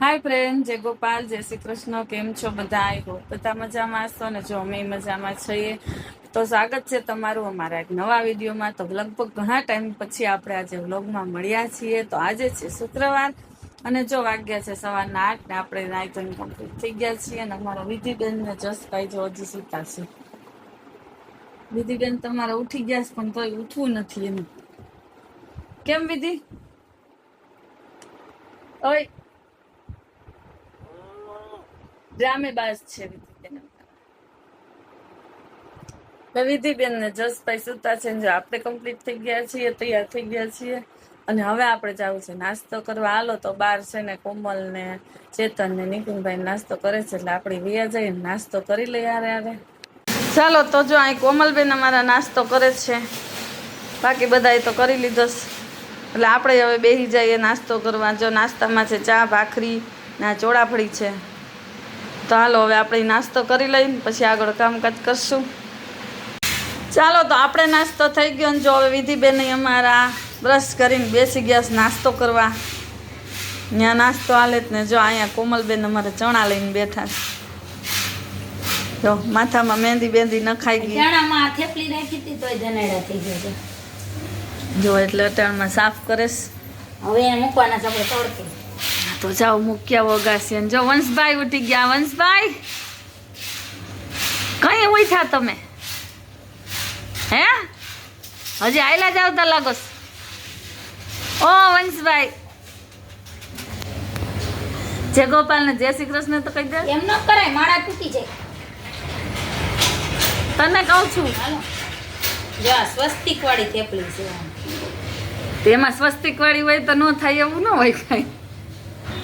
હાય friend જય ગોપાલ. જય શ્રી કૃષ્ણ. કેમ છો બધા આવ્યો બધા મજામાં હશો ને જો અમે મજામાં છીએ. તો સ્વાગત છે તમારું અમારા એક નવા વિડીયોમાં. તો લગભગ ઘણા ટાઈમ પછી આપણે આજે વ્લોગમાં મળ્યા છીએ. તો આજે છે શુક્રવાર અને જો વાગ્યા છે સવારના આઠ ને આપણે ધોઈને કમ્પ્લીટ થઈ ગયા છીએ અને અમારા વિધિબેન ને જસભાઈ જો હજી સૂતા છે. વિધિબેન તમારે ઉઠી ગયા છે, પણ તોય ઉઠવું નથી એમ કેમ વિધિ? ઓય ડ્રામેબાજ છે વિધિબેન વિધિબેન ને જસભાઈ સુતા છે જો આપણે કમ્પ્લીટ થઈ ગયા છીએ, તૈયાર થઈ ગયા છીએ, અને હવે આપણે જવું છે નાસ્તો કરવા. હાલો તો બાર છે ને કોમલ ને ચેતન ને નિકુંજભાઈ નાસ્તો કરે છે એટલે આપણે વ્યા જઈએ નાસ્તો કરી લઈએ યારે યારે ચાલો તો જો અહીં કોમલબેન અમારા નાસ્તો કરે છે. બાકી બધાએ તો કરી લીધો એટલે આપણે હવે બેસી જઈએ નાસ્તો કરવા. જો નાસ્તામાં છે ચા, ભાખરી ના ચોળાફળી છે. તો હાલો હવે આપણે નાસ્તો કરી લઈને પછી આગળ કામકાજ કરશું. ચાલો તો આપણે નાસ્તો થઈ ગયો ને જો હવે વિધિબેન અમારા બ્રશ કરીને બેસી ગયા છે નાસ્તો કરવા. ત્યાં નાસ્તો હાલે જ ને જો અહીંયા કોમલબેન અમારે ચણા લઈને બેઠા છે. જો માથામાં મહેંદી બેંદી નખાઈ ગઈ. ચણામાં થેપલી નાખી હતી તોય ધનેડા થઈ ગયો છે. જો એટલે અટાણમાં સાફ કરીશ હવે મૂકવાના છે આપણે તડકે તો જાઓ મૂક્યા વગાસી જો વંશભાઈ ઉઠી ગયા. વંશભાઈ કઈ ઉઠ્યા તમે? હે? હજી આયલા જાવ તા લાગો ઓ વંશભાઈ. જય ગોપાલ ને જય શ્રી કૃષ્ણ તો કહી દે. એમ ન કરાય માળા તૂટી જાય. તને કહું છું. જો આ સ્વસ્તિક વાળી થેપલી છે. તેમાં સ્વસ્તિક વાળી હોય તો ન થાય એવું ન હોય કઈ.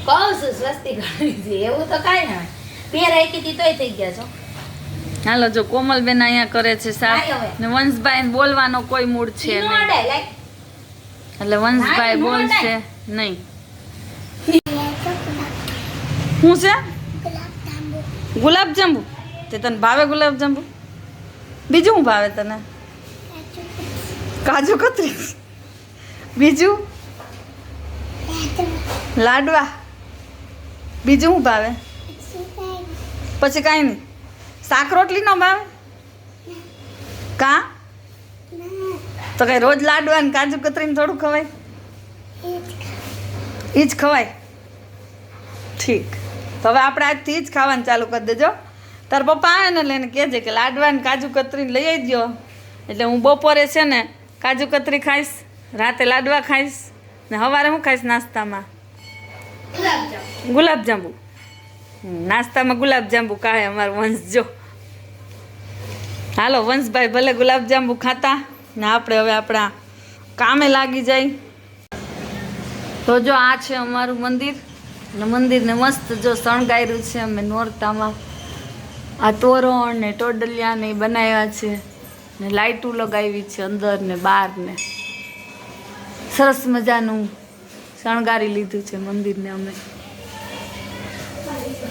કહું છું સ્વસ્તિક એવું તો કાંઈ ના બે રાખી હતી તોય થઈ ગયા છો. હાલો જો કોમલબેન અહીંયા કરે છે સાફ ને વંશભાઈ બોલવાનો કોઈ મૂડ છે નહીં. એટલે વંશભાઈ બોલશે નહીં. શું છે? ગુલાબ જાંબુ તે તને ભાવે ગુલાબ જાંબુ બીજું શું ભાવે તને? કાજુ કતરી. બીજું? લાડવા. બીજું શું ભાવે? પછી કાંઈ નહીં. શાક રોટલી ન ભાવે? કા? તો કઈ રોજ લાડવા ને કાજુ કતરીને થોડું ખવાય? એ જ ખવાય. ઠીક. તો હવે આપણે આજથી જ ખાવાનું ચાલુ કરી દેજો. તાર પપ્પા આવે ને લઈને કહેજે કે લાડવા ને કાજુ કતરી લઈ આવી એટલે હું બપોરે છે ને કાજુ કતરી ખાઈશ, રાતે લાડવા ખાઈશ ને સવારે હું ખાઈશ નાસ્તામાં? ગુલાબજાંબુ નાસ્તામાં ગુલાબજાંબુ કાહે અમારું વંશ, જો. હાલો, વંશભાઈ ભલે ગુલાબજાંબુ ખાતા, ને આપણે હવે આપણા કામે લાગી જાય. તો જો આ છે અમારું મંદિર, ને મંદિરને મસ્ત જો શણગાર્યું છે અમે નોરતામાં. આ તોરણ ને ટોડલિયા ને બનાવ્યા છે, ને લાઇટું લગાવી છે અંદર ને બહાર ને. સરસ મજાનું શણગારી લીધું છે મંદિરને અમે. તો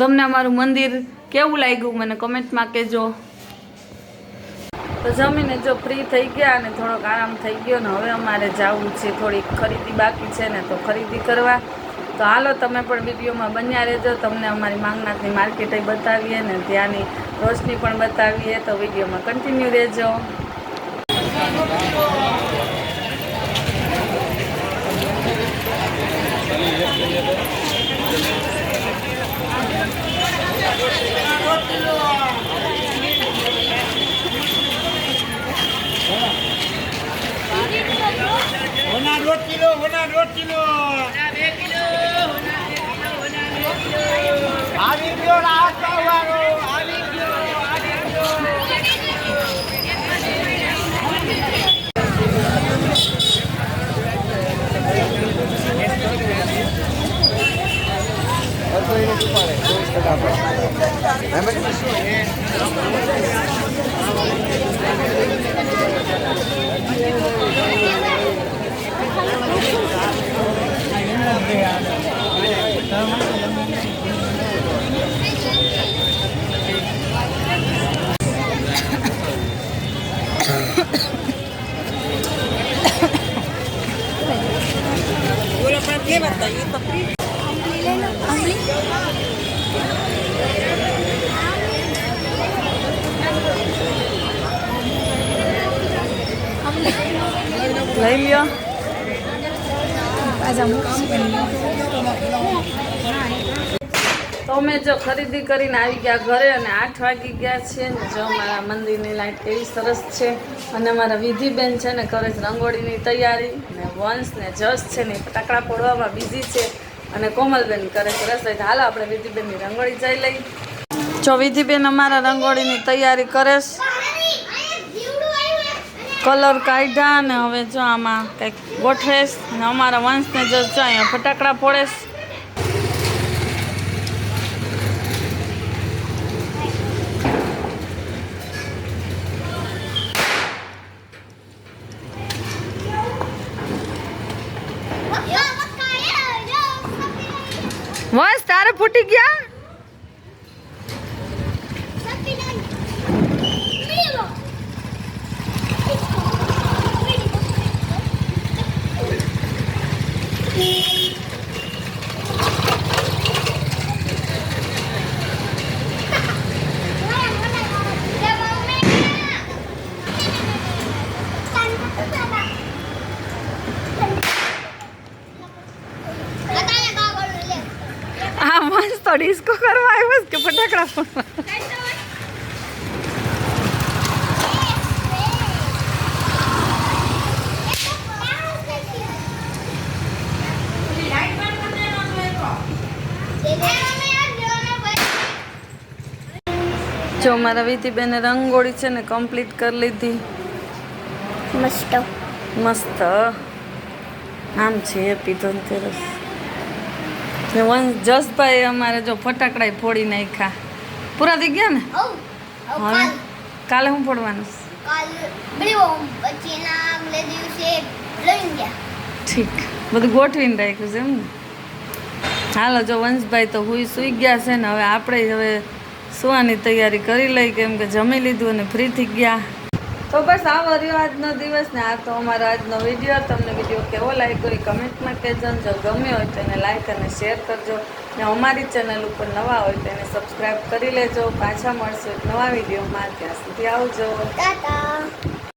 તમને અમારું મંદિર કેવું લાગ્યું? મને કમેન્ટમાં કહેજો. તો જમીને જો ફ્રી થઈ ગયા અને થોડોક આરામ થઈ ગયો ને હવે અમારે જવું છે. થોડીક ખરીદી બાકી છે ને તો ખરીદી કરવા. તો હાલો, તમે પણ વિડીયોમાં બન્યા રહેજો. તમને અમારી માંગનાથની માર્કેટ બતાવીએ ને ત્યાંની રોશની પણ બતાવીએ. તો વિડીયોમાં કન્ટિન્યુ રહેજો. કિલો હોના દોઢ kilo Bueno, ¿para qué batallita? લઈ લ્યો. તો અમે જો ખરીદી કરીને આવી ગયા ઘરે અને આઠ વાગી ગયા છે જો મારા મંદિરની લાઈટ એવી સરસ છે અને મારા વિધિબેન છે ને કરે છે રંગોળીની તૈયારી ને વંશ ને જસ છે ને ફટાકડા ફોડવામાં બિઝી છે. અને કોમલબેન કરે છે રસોઈ. હાલો, આપણે વિધિબેનની રંગોળી જઈ લઈ જો વિધિબેન અમારા રંગોળીની તૈયારી કરે કલર કાઢ્યા ને હવે જો આમાં કંઈક ગોઠવેશ ને અમારા વંશને જો અહીંયા ફટાકડા ફોડેશ વંશ તારે ફૂટી ગયા? આ તો ડિસ્કો કરવા આવ્યો કે ફટાકડા ફોડવા? જો મારા વિધિબેને રંગોળી છે ને કમ્પ્લીટ કરી લીધી. મસ્ત. મસ્ત. આમ છે હેપી ધનતેરસ ને વંશ જસભાઈ અમારે જો ફટાકડા ફોડી નાખ્યા. પૂરા થઈ ગયા ને? હવે કાલે. હું ફોડવાનું? ઠીક. બધું ગોઠવીને રાખ્યું છે એમ ને? હાલો જો વંશભાઈ તો હુઈ સૂઈ ગયા છે ને હવે આપણે હવે સુવાની તૈયારી કરી લઈ કેમ કે જમી લીધું અને ફ્રી થઈ ગયા. તો બસ આવો રહ્યો આજનો દિવસ ને આ તો અમારો આજનો વીડિયો. તમને વીડિયો કેવો લાગ્યો એ કમેન્ટમાં કહેજો જો ગમ્યો હોય તો એને લાઈક અને શેર કરજો. ને અમારી ચેનલ ઉપર નવા હોય તો એને સબસ્ક્રાઈબ કરી લેજો. પાછા મળશે નવા વિડીયોમાં. ત્યાં સુધી આવજો.